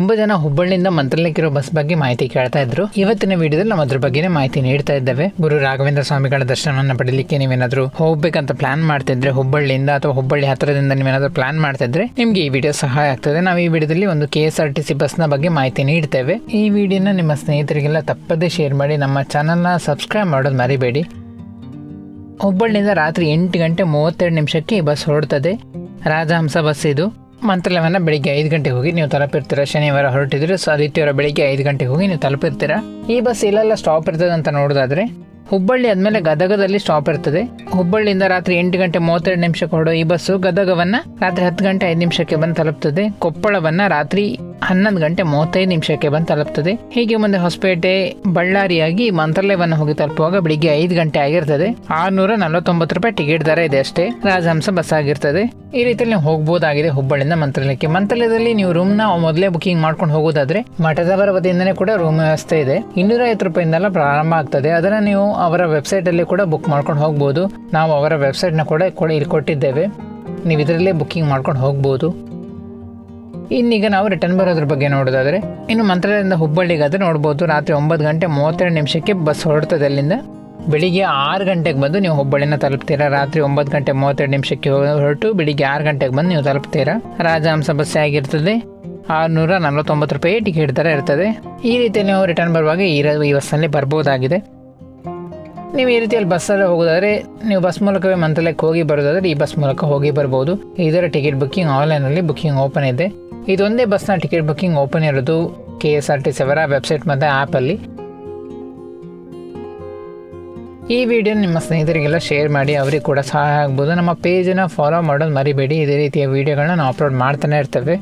ತುಂಬಾ ಜನ ಹುಬ್ಬಳ್ಳಿಯಿಂದ ಮಂತ್ರಾಲಯಕ್ಕಿರೋ ಬಸ್ ಬಗ್ಗೆ ಮಾಹಿತಿ ಕೇಳ್ತಾ ಇದ್ರು. ಇವತ್ತಿನ ವಿಡಿಯೋದಲ್ಲಿ ನಾವು ಅದ್ರ ಬಗ್ಗೆನೇ ಮಾಹಿತಿ ನೀಡ್ತಾ ಇದ್ದೇವೆ. ಗುರು ರಾಘವೇಂದ್ರ ಸ್ವಾಮಿಗಳ ದರ್ಶನವನ್ನು ಪಡೆಯಲಿಕ್ಕೆ ನೀವೇನಾದ್ರೂ ಹೋಗ್ಬೇಕಂತ ಪ್ಲಾನ್ ಮಾಡ್ತಿದ್ರೆ ಹುಬ್ಬಳ್ಳಿಯಿಂದ ಅಥವಾ ಹುಬ್ಬಳ್ಳಿ ಹತ್ತಿರದಿಂದ ನೀವೇನಾದ್ರೂ ಪ್ಲಾನ್ ಮಾಡ್ತಿದ್ರೆ ನಿಮ್ಗೆ ಈ ವಿಡಿಯೋ ಸಹಾಯ ಆಗ್ತದೆ. ನಾವು ಈ ವಿಡಿಯೋದಲ್ಲಿ ಒಂದು K S R T C ಬಸ್ನ ಬಗ್ಗೆ ಮಾಹಿತಿ ನೀಡ್ತೇವೆ. ಈ ವಿಡಿಯೋನ ನಿಮ್ಮ ಸ್ನೇಹಿತರಿಗೆಲ್ಲ ತಪ್ಪದೇ ಶೇರ್ ಮಾಡಿ, ನಮ್ಮ ಚಾನಲ್ನ ಸಬ್ಸ್ಕ್ರೈಬ್ ಮಾಡೋದು ಮರಿಬೇಡಿ. ಹುಬ್ಬಳ್ಳಿಯಿಂದ ರಾತ್ರಿ ಎಂಟು ಗಂಟೆ ಮೂವತ್ತೆರಡು ನಿಮಿಷಕ್ಕೆ ಈ ಬಸ್ ಹೊರಡ್ತದೆ. ರಾಜಹಂಸ ಬಸ್ ಇದು. ಮಂತ್ರಾಲಯವನ್ನ ಬೆಳಿಗ್ಗೆ ಐದು ಗಂಟೆಗೆ ಹೋಗಿ ನೀವು ತಲುಪಿರ್ತೀರ? ಶನಿವಾರ ಹೊರಟಿದ್ರೆ ಆದಿತ್ಯವಾರ ಬೆಳಿಗ್ಗೆ ಐದು ಗಂಟೆಗೆ ಹೋಗಿ ನೀವು ತಲುಪಿರ್ತೀರ? ಈ ಬಸ್ ಇಲ್ಲೆಲ್ಲ ಸ್ಟಾಪ್ ಇರ್ತದೆ ಅಂತ ನೋಡೋದಾದ್ರೆ, ಹುಬ್ಬಳ್ಳಿ ಆದಮೇಲೆ ಗದಗದಲ್ಲಿ ಸ್ಟಾಪ್ ಇರ್ತದೆ. ಹುಬ್ಬಳ್ಳಿಯಿಂದ ರಾತ್ರಿ ಎಂಟು ಗಂಟೆ ಮೂವತ್ತೆರಡು ನಿಮಿಷಕ್ಕೆ ಹೊರಡೋ ಈ ಬಸ್ಸು ಗದಗವನ್ನ ರಾತ್ರಿ ಹತ್ತು ಗಂಟೆ ಐದು ನಿಮಿಷಕ್ಕೆ ಬಂದು ತಲುಪ್ತದೆ. ಕೊಪ್ಪಳವನ್ನ ರಾತ್ರಿ ಹನ್ನೊಂದು ಗಂಟೆ ಮೂವತ್ತೈದು ನಿಮಿಷಕ್ಕೆ ಬಂದು ತಲುಪ್ತದೆ. ಹೀಗೆ ಮುಂದೆ ಹೊಸಪೇಟೆ ಬಳ್ಳಾರಿಯಾಗಿ ಮಂತ್ರಾಲಯವನ್ನು ಹೋಗಿ ತಲುಪುವಾಗ ಬೆಳಿಗ್ಗೆ ಐದು ಗಂಟೆ ಆಗಿರ್ತದೆ. ಆರ್ನೂರ ನಲವತ್ತೊಂಬತ್ತು ರೂಪಾಯಿ ಟಿಕೆಟ್ ದರ ಇದೆ ಅಷ್ಟೇ. ರಾಜಹಂಸ ಬಸ್ ಆಗಿರ್ತದೆ. ಈ ರೀತಿಯಲ್ಲಿ ನೀವು ಹೋಗ್ಬೋದಾಗಿದೆ ಹುಬ್ಬಳ್ಳಿಯಿಂದ ಮಂತ್ರಾಲಯಕ್ಕೆ. ಮಂತ್ರಾಲಯದಲ್ಲಿ ನೀವು ರೂಮ್ನ ಮೊದಲೇ ಬುಕಿಂಗ್ ಮಾಡ್ಕೊಂಡು ಹೋಗೋದಾದ್ರೆ ಮಠದವರ ವತಿಯಿಂದನೇ ಕೂಡ ರೂಮ್ ವ್ಯವಸ್ಥೆ ಇದೆ. ಇನ್ನೂರ ಐವತ್ತು ರೂಪಾಯಿಂದೆಲ್ಲ ಪ್ರಾರಂಭ ಆಗ್ತದೆ. ಅದನ್ನ ನೀವು ಅವರ ವೆಬ್ಸೈಟ್ ಅಲ್ಲಿ ಕೂಡ ಬುಕ್ ಮಾಡ್ಕೊಂಡು ಹೋಗ್ಬೋದು. ನಾವು ಅವರ ವೆಬ್ಸೈಟ್ನ ಕೂಡ ಕೂಡ ಇಲ್ಲಿ ಕೊಟ್ಟಿದ್ದೇವೆ. ನೀವು ಇದರಲ್ಲೇ ಬುಕ್ಕಿಂಗ್ ಮಾಡ್ಕೊಂಡು ಹೋಗ್ಬೋದು. ಇನ್ನೀಗ ನಾವು ರಿಟರ್ನ್ ಬರೋದ್ರ ಬಗ್ಗೆ ನೋಡೋದಾದ್ರೆ, ಇನ್ನು ಮಂತ್ರಾಲಯದಿಂದ ಹುಬ್ಬಳ್ಳಿಗಾದ್ರೆ ನೋಡ್ಬೋದು, ರಾತ್ರಿ ಒಂಬತ್ತು ಗಂಟೆ ಮೂವತ್ತೆರಡು ನಿಮಿಷಕ್ಕೆ ಬಸ್ ಹೊರಡ್ತದೆ ಅಲ್ಲಿಂದ. ಬೆಳಿಗ್ಗೆ ಆರು ಗಂಟೆಗೆ ಬಂದು ನೀವು ಹುಬ್ಬಳ್ಳಿನ ತಲುಪ್ತೀರಾ? ರಾತ್ರಿ ಒಂಬತ್ತು ಗಂಟೆ ಮೂವತ್ತೆರಡು ನಿಮಿಷಕ್ಕೆ ಹೊರಟು ಬೆಳಿಗ್ಗೆ ಆರು ಗಂಟೆಗೆ ಬಂದು ನೀವು ತಲುಪ್ತೀರಾ? ರಾಜಹಂಸ ಬಸ್ ಆಗಿರ್ತದೆ ಆರುನೂರ ನಲವತ್ತೊಂಬತ್ತು ರೂಪಾಯಿ ಟಿಕೆಟ್ ಥರ ಇರ್ತದೆ. ಈ ರೀತಿ ನೀವು ರಿಟರ್ನ್ ಬರುವಾಗ ಈ ಈ ಬಸ್ಸಲ್ಲಿ ಬರ್ಬೋದಾಗಿದೆ. ನೀವು ಈ ರೀತಿಯಲ್ಲಿ ಬಸ್ಸಲ್ಲಿ ಹೋಗೋದಾದ್ರೆ, ನೀವು ಬಸ್ ಮೂಲಕವೇ ಮಂತ್ರಾಲಯಕ್ಕೆ ಹೋಗಿ ಬರೋದಾದ್ರೆ ಈ ಬಸ್ ಮೂಲಕ ಹೋಗಿ ಬರ್ಬೋದು. ಇದರ ಟಿಕೆಟ್ ಬುಕ್ಕಿಂಗ್ ಆನ್ಲೈನಲ್ಲಿ ಬುಕ್ಕಿಂಗ್ ಓಪನ್ ಇದೆ. ಇದೊಂದೇ ಬಸ್ನ ಟಿಕೆಟ್ ಬುಕ್ಕಿಂಗ್ ಓಪನ್ ಇರೋದು K S R T C ಅವರ ವೆಬ್ಸೈಟ್ ಮತ್ತು ಆ್ಯಪಲ್ಲಿ ಈ ವಿಡಿಯೋ ನಿಮ್ಮ ಸ್ನೇಹಿತರಿಗೆಲ್ಲ ಶೇರ್ ಮಾಡಿ, ಅವರಿಗೆ ಕೂಡ ಸಹಾಯ ಆಗ್ಬೋದು. ನಮ್ಮ ಪೇಜನ್ನು ಫಾಲೋ ಮಾಡೋದು ಮರಿಬೇಡಿ. ಇದೇ ರೀತಿಯ ವಿಡಿಯೋಗಳನ್ನ ನಾವು ಅಪ್ಲೋಡ್ ಮಾಡ್ತಾನೆ ಇರ್ತೇವೆ.